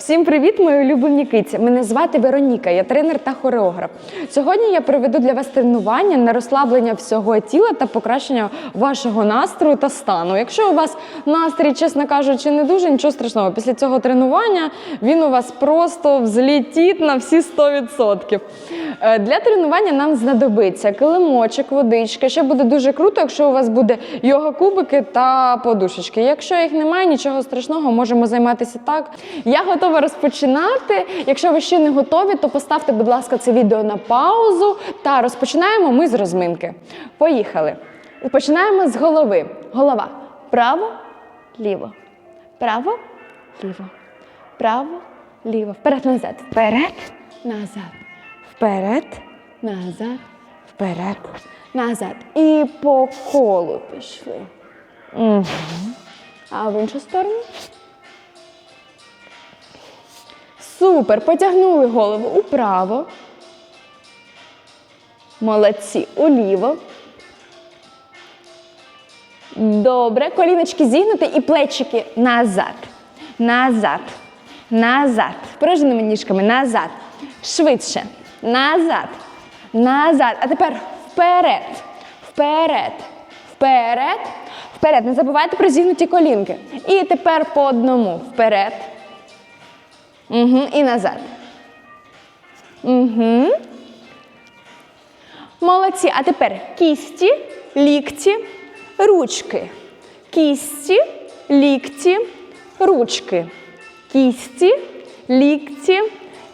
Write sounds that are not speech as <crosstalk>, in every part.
Всім привіт, мої улюблені киці. Мене звати Вероніка, я тренер та хореограф. Сьогодні я проведу для вас тренування на розслаблення всього тіла та покращення вашого настрою та стану. Якщо у вас настрій, чесно кажучи, не дуже, нічого страшного. Після цього тренування він у вас просто взлітить на всі 100%. Е, Для тренування нам знадобиться килимочок, водичка. Ще буде дуже круто, якщо у вас буде йога-кубики та подушечки. Якщо їх немає, нічого страшного, можемо займатися так. Я готова розпочинати. Якщо ви ще не готові, то поставте, будь ласка, це відео на паузу та розпочинаємо ми з розминки. Поїхали. Починаємо з голови. Голова. Право, ліво. Право, ліво. Право, ліво. Вперед, назад. Вперед, назад. Вперед, назад, вперед, назад. І по колу пішли. Угу. А в іншу сторону. Супер. Потягнули голову управо. Молодці. Уліво. Добре. Коліночки зігнути і плечики назад. Назад. Назад. Порожними ніжками. Назад. Швидше. Назад. Назад. А тепер вперед. Вперед. Вперед. Вперед. Не забувайте про зігнуті колінки. І тепер по одному. Вперед. Угу. І назад. Угу. Молодці. А тепер кісті, лікті, ручки. Кісті, лікті, ручки. Кісті, лікті,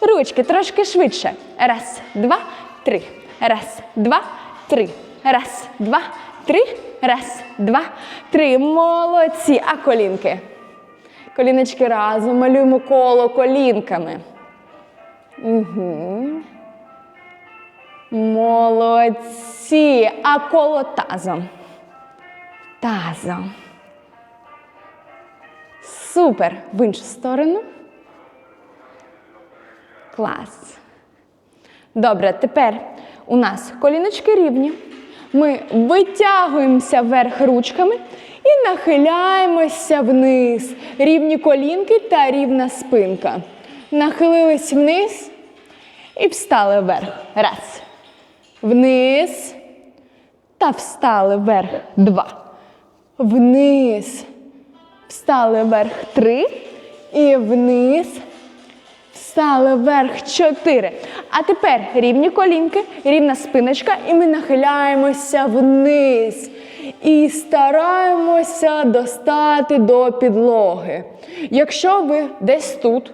ручки. Трошки швидше. Раз, два, три. Раз, два, три. Раз, два, три. Раз, два, три. Молодці. А колінки. Коліночки разом. Малюємо коло колінками. Угу. Молодці. А коло тазом. Тазом. Супер. В іншу сторону. Клас. Добре, тепер у нас коліночки рівні. Ми витягуємося вверх ручками і нахиляємося вниз. Рівні колінки та рівна спинка. Нахилились вниз і встали вверх. Раз. Вниз. Та встали вверх. Два. Вниз. Встали вверх. Три. І вниз. Встали вверх чотири. А тепер рівні колінки, рівна спиночка, і ми нахиляємося вниз. І стараємося достати до підлоги. Якщо ви десь тут,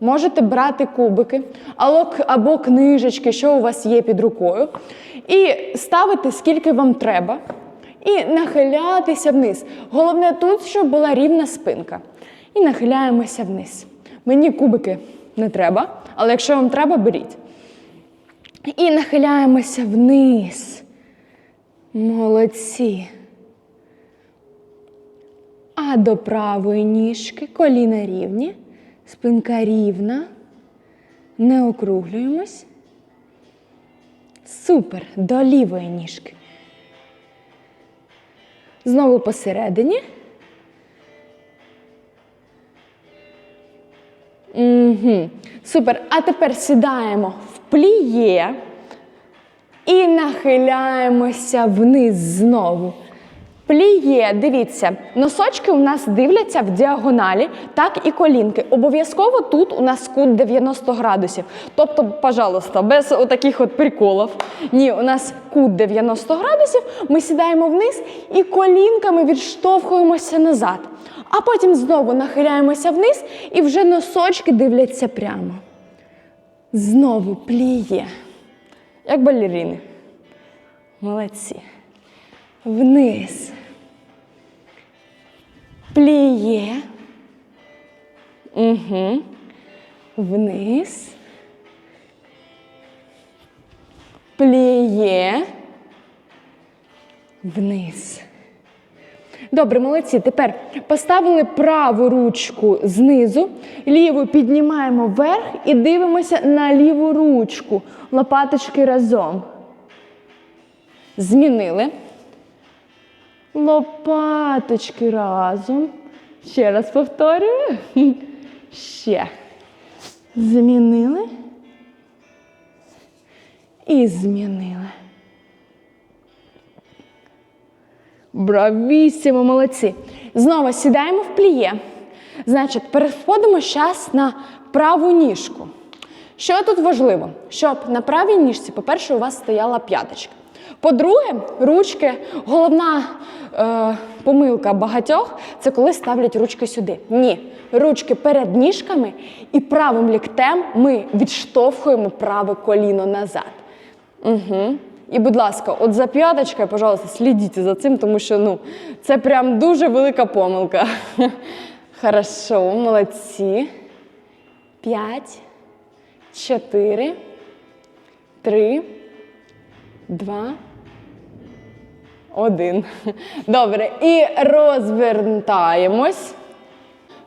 можете брати кубики або, книжечки, що у вас є під рукою, і ставити скільки вам треба, і нахилятися вниз. Головне тут, щоб була рівна спинка. І нахиляємося вниз. Мені кубики не треба, але якщо вам треба, беріть. І нахиляємося вниз. Молодці. А до правої ніжки коліна рівні, спинка рівна. Не округлюємось. Супер. До лівої ніжки. Знову посередині. Угу. Супер. А тепер сідаємо в пліє і нахиляємося вниз знову. Пліє, дивіться, носочки у нас дивляться в діагоналі, так і колінки. Обов'язково тут у нас кут 90 градусів. Тобто, пожалуйста, без отаких от приколів. Ні, у нас кут 90 градусів, ми сідаємо вниз і колінками відштовхуємося назад. А потім знову нахиляємося вниз і вже носочки дивляться прямо. Знову пліє. Як балеріни. Молодці. Вниз. Пліє. Угу. Вниз. Пліє. Вниз. Добре, молодці. Тепер поставили праву ручку знизу, ліву піднімаємо вверх і дивимося на ліву ручку. Лопаточки разом. Змінили. Лопаточки разом. Ще раз повторюю. Ще. Змінили. І змінили. Бравісімо, молодці. Знову сідаємо в пліє. Значить, переходимо зараз на праву ніжку. Що тут важливо? Щоб на правій ніжці, по-перше, у вас стояла п'яточка. По-друге, ручки, головна е, помилка багатьох це коли ставлять ручки сюди. Ні, ручки перед ніжками і правим ліктем ми відштовхуємо праве коліно назад. Угу. І, будь ласка, от за п'яточкою, пожалуйста, слідіть за цим, тому що ну, це прям дуже велика помилка. <laughs> Хорошо, молодці. П'ять, чотири, три, два, один. <laughs> Добре. І розвертаємось.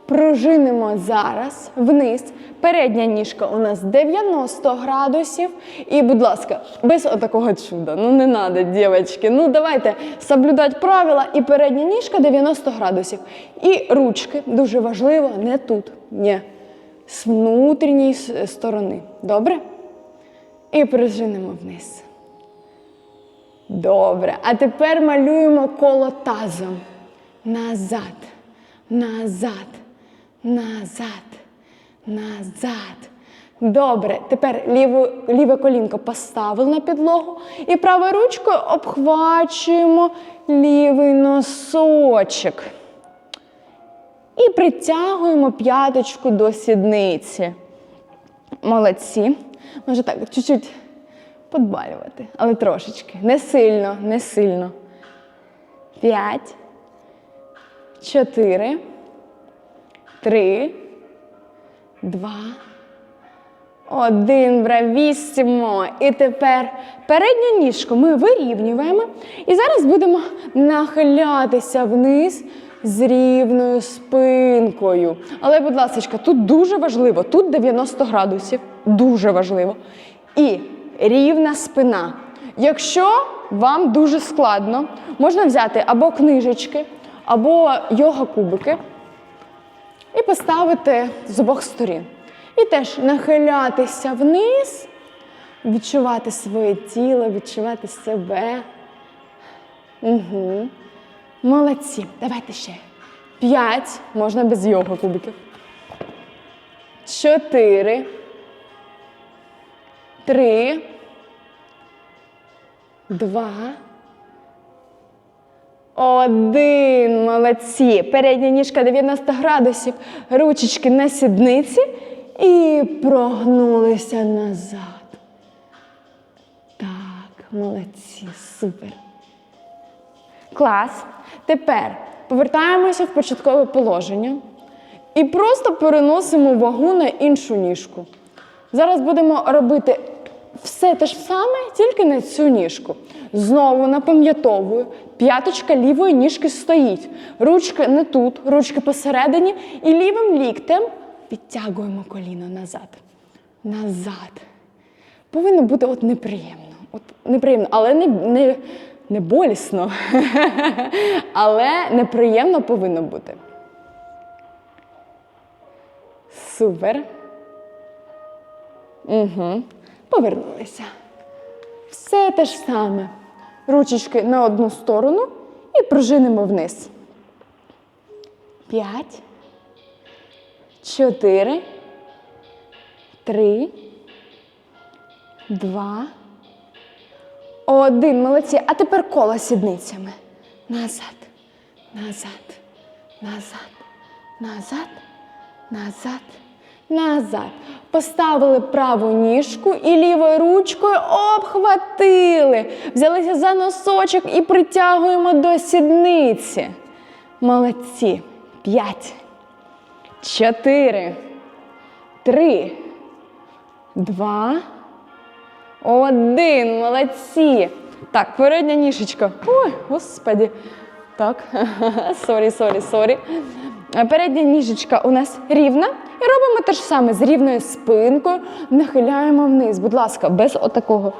Пружинимо зараз вниз. Передня ніжка у нас 90 градусів. І, будь ласка, без отакого чуда. Ну не треба, дівчатки. Ну давайте соблюдати правила. І передня ніжка 90 градусів. І ручки, дуже важливо, не тут. Ні. З внутрішньої сторони. Добре? І пружинимо вниз. Добре. А тепер малюємо коло тазом. Назад, назад, назад, назад. Добре. Тепер ліву, ліве колінко поставили на підлогу і правою ручкою обхвачуємо лівий носочок. І притягуємо п'яточку до сідниці. Молодці. Може так, чуть-чуть подбалювати, але трошечки. Не сильно, не сильно. П'ять, чотири, три, два, один. Бравіссимо. І тепер передню ніжку ми вирівнюємо. І зараз будемо нахилятися вниз з рівною спинкою. Але, будь ласка, тут дуже важливо, тут 90 градусів, дуже важливо. І рівна спина. Якщо вам дуже складно, можна взяти або книжечки, або йога-кубики і поставити з обох сторін. І теж нахилятися вниз, відчувати своє тіло, відчувати себе. Угу. Молодці. Давайте ще. П'ять. Можна без йога кубиків. Чотири. Три. Два. Один. Молодці. Передня ніжка 90 градусів. Ручечки на сідниці. І прогнулися назад. Так, молодці, супер. Клас. Тепер повертаємося в початкове положення і просто переносимо вагу на іншу ніжку. Зараз будемо робити все те ж саме, тільки на цю ніжку. Знову напам'ятовую, п'яточка лівої ніжки стоїть. Ручки не тут, ручки посередині, і лівим ліктем підтягуємо коліно назад. Назад. Повинно бути от неприємно. От неприємно, але не, не, не болісно. <laughs> але неприємно повинно бути. Супер. Угу. Повернулися. Все те ж саме. Ручечки на одну сторону і пружинимо вниз. П'ять. Чотири. Три. Два. Один. Молодці. А тепер коло сідницями. Назад. Назад. Назад. Назад. Назад. Назад. Поставили праву ніжку і лівою ручкою обхватили. Взялися за носочок і притягуємо до сідниці. Молодці. П'ять. Чотири. Три. Два. Один. Молодці. Так, передня ніжечка. Ой, господі. Так, <laughs> сорі, сорі, сорі. Передня ніжечка у нас рівна. І робимо те ж саме з рівною спинкою, нахиляємо вниз. Будь ласка, без отакого.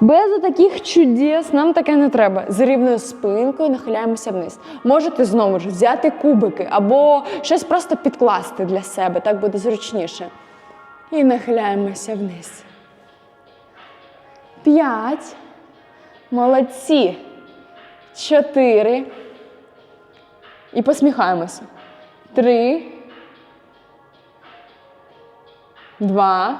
Без отаких чудес нам таке не треба. З рівною спинкою нахиляємося вниз. Можете знову ж взяти кубики або щось просто підкласти для себе, так буде зручніше. І нахиляємося вниз. П'ять. Молодці. Чотири. І посміхаємося. Три. Два.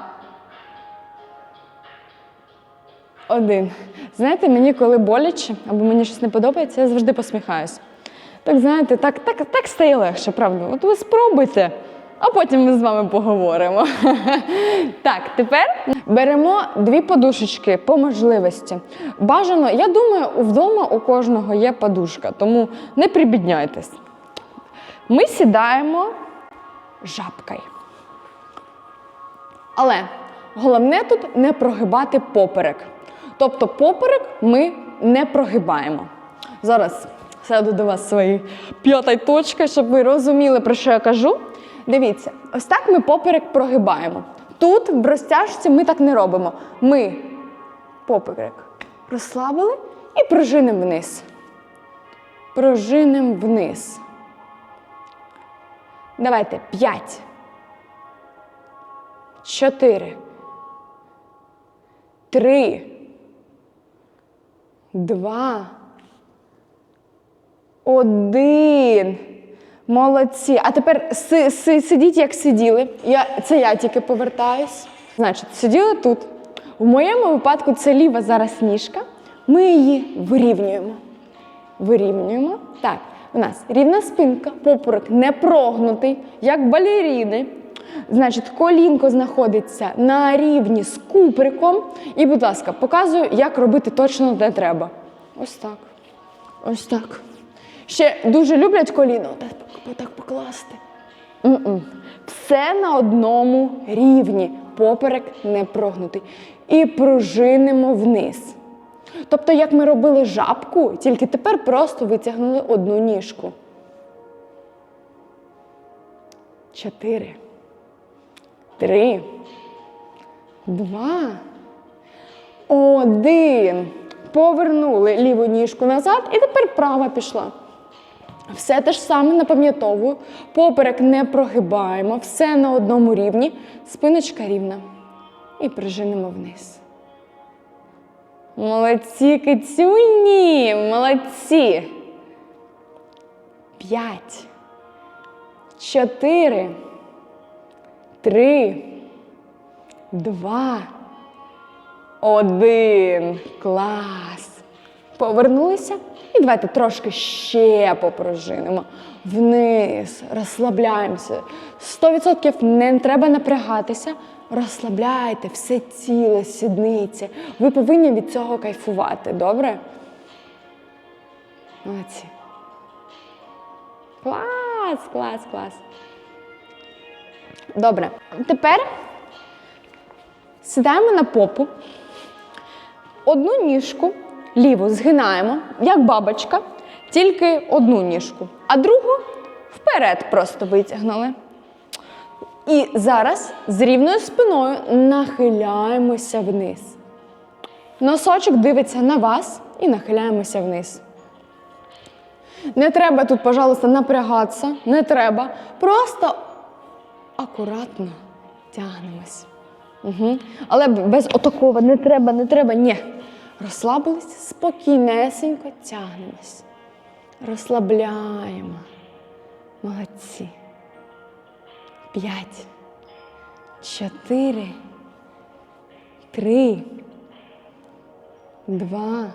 Один. Знаєте, мені коли боляче або мені щось не подобається, я завжди посміхаюся. Так, знаєте, так, так, так стає легше, правда. От ви спробуйте, а потім ми з вами поговоримо. <laughs> Так, тепер беремо дві подушечки по можливості. Бажано, я думаю, вдома у кожного є подушка, тому не прибідняйтесь. Ми сідаємо жабкою. Але головне тут не прогибати поперек. Тобто поперек ми не прогибаємо. Зараз сяду до вас своєю п'ятою точкою, щоб ви розуміли, про що я кажу. Дивіться, ось так ми поперек прогибаємо. Тут в розтяжці ми так не робимо. Ми поперек розслабили і пружинимо вниз. Пружинимо вниз. Давайте п'ять. Чотири. Три. Два. Один. Молодці. А тепер си, си, сидіть, як сиділи. Я, це я тільки повертаюсь. Значить, сиділи тут. В моєму випадку це ліва зараз ніжка. Ми її вирівнюємо. Вирівнюємо. Так, у нас рівна спинка, поперек не прогнутий, як балеріни. Значить, колінко знаходиться на рівні з куприком. І, будь ласка, показую, як робити точно де треба. Ось так. Ось так. Ще дуже люблять коліно. Отак покласти. М-м. Все на одному рівні. Поперек не прогнутий. І пружинимо вниз. Тобто, як ми робили жабку, тільки тепер просто витягнули одну ніжку. Чотири. Три. Два. Один. Повернули ліву ніжку назад, і тепер права пішла. Все те ж саме напам'ятовую. Поперек не прогибаємо, все на одному рівні. Спиночка рівна. І прижинемо вниз. Молодці, кицюні! Молодці. П'ять. Чотири. Три. Два. Один. Клас. Повернулися. І давайте трошки ще попружинимо. Вниз, розслабляємося. 100% не треба напрягатися. Розслабляйте все тіло, сідниці. Ви повинні від цього кайфувати, добре? Молодці. Клас, клас, клас. Добре. Тепер сідаємо на попу. Одну ніжку ліву згинаємо, як бабочка, тільки одну ніжку, а другу вперед просто витягнули. І зараз з рівною спиною нахиляємося вниз. Носочок дивиться на вас і нахиляємося вниз. Не треба тут, пожалуйста, напрягатися, не треба. Просто акуратно тягнемось. Угу. Але без отакого не треба, не треба, ні. Розслабились, спокійнесенько тягнемось. Розслабляємо. Молодці. П'ять. Чотири. Три. Два.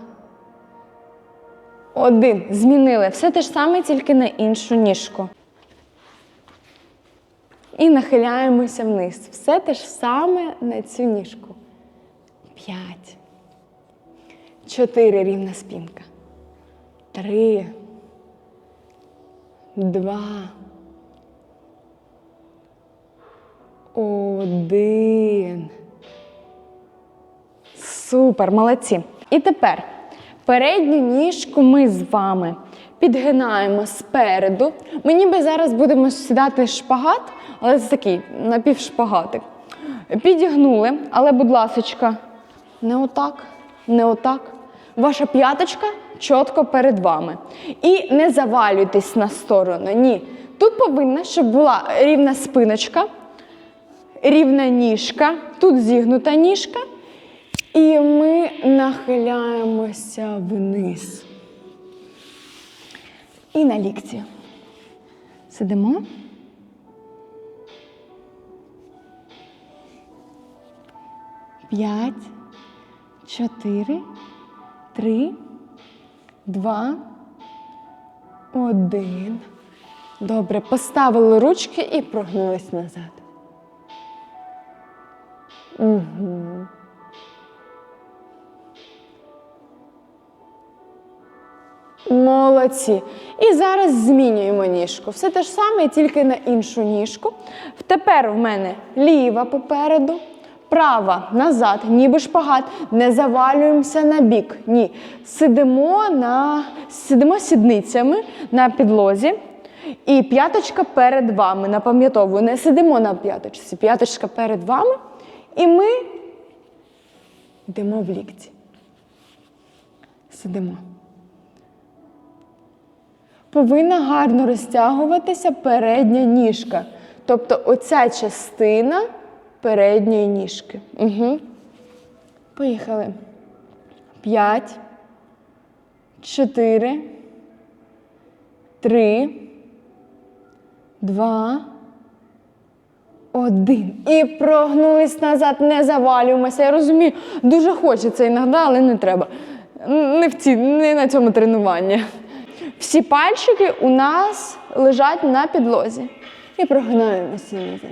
Один. Змінили. Все те ж саме, тільки на іншу ніжку. І нахиляємося вниз. Все те ж саме на цю ніжку. П'ять. Чотири рівна спинка. Три. Два. Один. Супер, молодці. І тепер передню ніжку ми з вами підгинаємо спереду. Ми ніби зараз будемо сідати шпагат, але це такий напівшпагатик. Підігнули, але, будь ласочка, не отак, не отак. Ваша п'яточка чітко перед вами. І не завалюйтесь на сторону. Ні. Тут повинна, щоб була рівна спиночка рівна ніжка, тут зігнута ніжка. І ми нахиляємося вниз. І на лікті. Сидимо. П'ять, чотири, три, два, один. Добре, поставили ручки і прогнулись назад. Угу. Молодці. І зараз змінюємо ніжку. Все те ж саме, тільки на іншу ніжку. Тепер в мене ліва попереду, права назад, ніби шпагат. Не завалюємося на бік. Ні. Сидимо, на, сидимо сідницями на підлозі. І п'яточка перед вами. Напам'ятовую, не сидимо на п'яточці. П'яточка перед вами. І ми йдемо в лікті. Сидимо. Повинна гарно розтягуватися передня ніжка. Тобто оця частина передньої ніжки. Угу. Поїхали. П'ять, чотири, три, два, один. І прогнулись назад, не завалюємося. Я розумію, дуже хочеться іноді, але не треба. Не, в ці, не на цьому тренуванні. Всі пальчики у нас лежать на підлозі. І прогинаємося назад.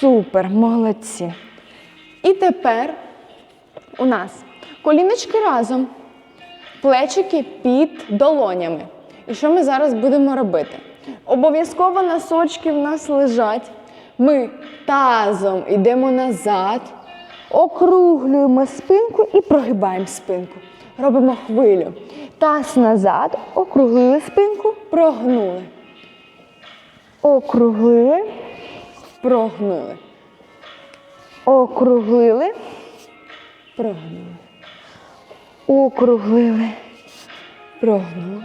Супер, молодці. І тепер у нас коліночки разом, плечики під долонями. І що ми зараз будемо робити? Обов'язково носочки в нас лежать. Ми тазом йдемо назад, округлюємо спинку і прогибаємо спинку. Робимо хвилю. Таз назад, округлили спинку, прогнули. Округлили, прогнули. Округлили, прогнули. Округлили, прогнули.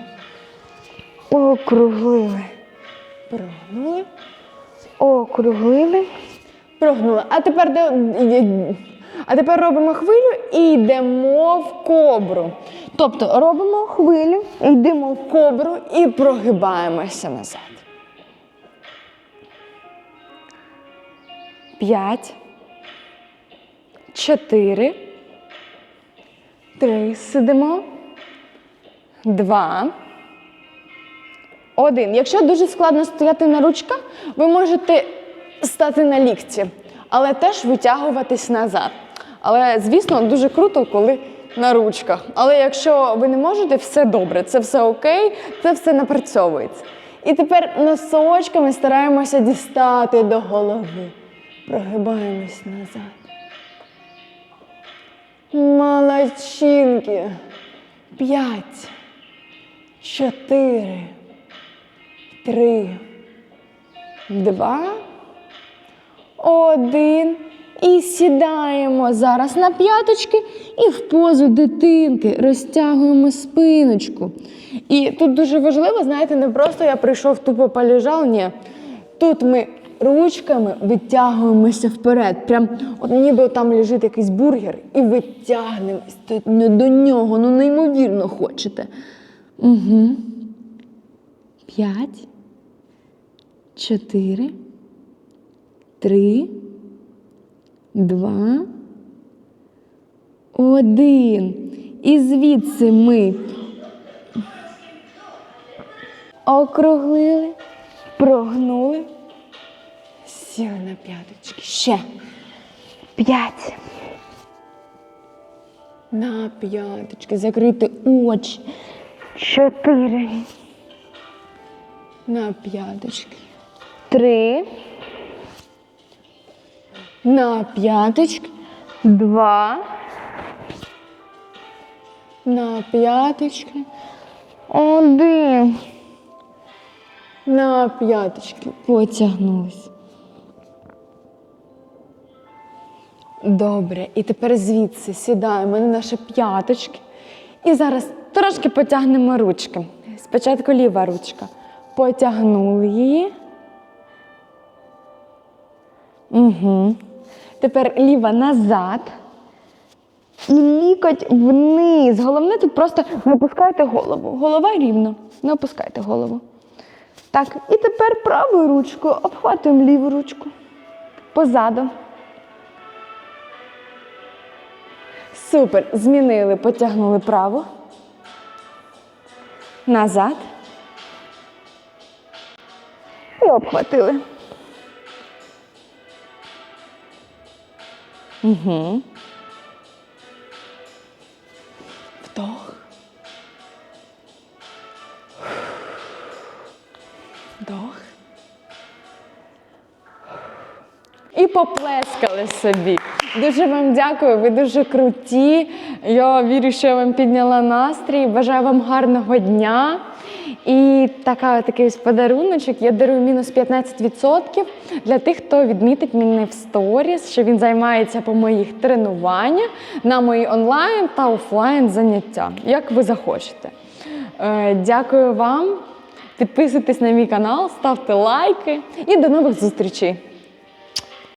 Округлили, прогнули. Округлили, прогнули. А тепер, а тепер робимо хвилю і йдемо в кобру. Тобто робимо хвилю, йдемо в кобру і прогибаємося назад. П'ять, чотири, три, сидимо, два. Один. Якщо дуже складно стояти на ручках, ви можете стати на лікті, але теж витягуватись назад. Але, звісно, дуже круто, коли на ручках. Але якщо ви не можете, все добре, це все окей, це все напрацьовується. І тепер носочками стараємося дістати до голови. Прогибаємось назад. Молодчинки. П'ять. Чотири три, два, один. І сідаємо зараз на п'яточки і в позу дитинки розтягуємо спиночку. І тут дуже важливо, знаєте, не просто я прийшов тупо полежав, ні. Тут ми ручками витягуємося вперед. Прям от ніби там лежить якийсь бургер, і витягнемось до- до нього. Ну, неймовірно хочете. Угу. П'ять, чотири, три, два, один. І звідси ми округлили, прогнули, сіли на п'яточки. Ще. П'ять. На п'яточки. Закрити очі. Чотири. На п'яточки. Три. На п'яточки. Два. На п'яточки. Один. На п'яточки. Потягнулись. Добре. І тепер звідси сідаємо на наші п'яточки. І зараз трошки потягнемо ручки. Спочатку ліва ручка. Потягнули її. Угу. Тепер ліва назад. І лікоть вниз. Головне тут просто не опускайте голову. Голова рівно. Не опускайте голову. Так, і тепер правою ручкою обхватуємо ліву ручку. Позаду. Супер. Змінили, потягнули праву. Назад. І обхватили. Угу. Вдох. Вдох. І поплескали собі. Дуже вам дякую, ви дуже круті. Я вірю, що я вам підняла настрій. Бажаю вам гарного дня. І така, такий ось подаруночок. Я дарую мінус 15% для тих, хто відмітить мене в сторіс, що він займається по моїх тренуваннях на мої онлайн та офлайн заняття, як ви захочете. Е, Дякую вам. Підписуйтесь на мій канал, ставте лайки і до нових зустрічей!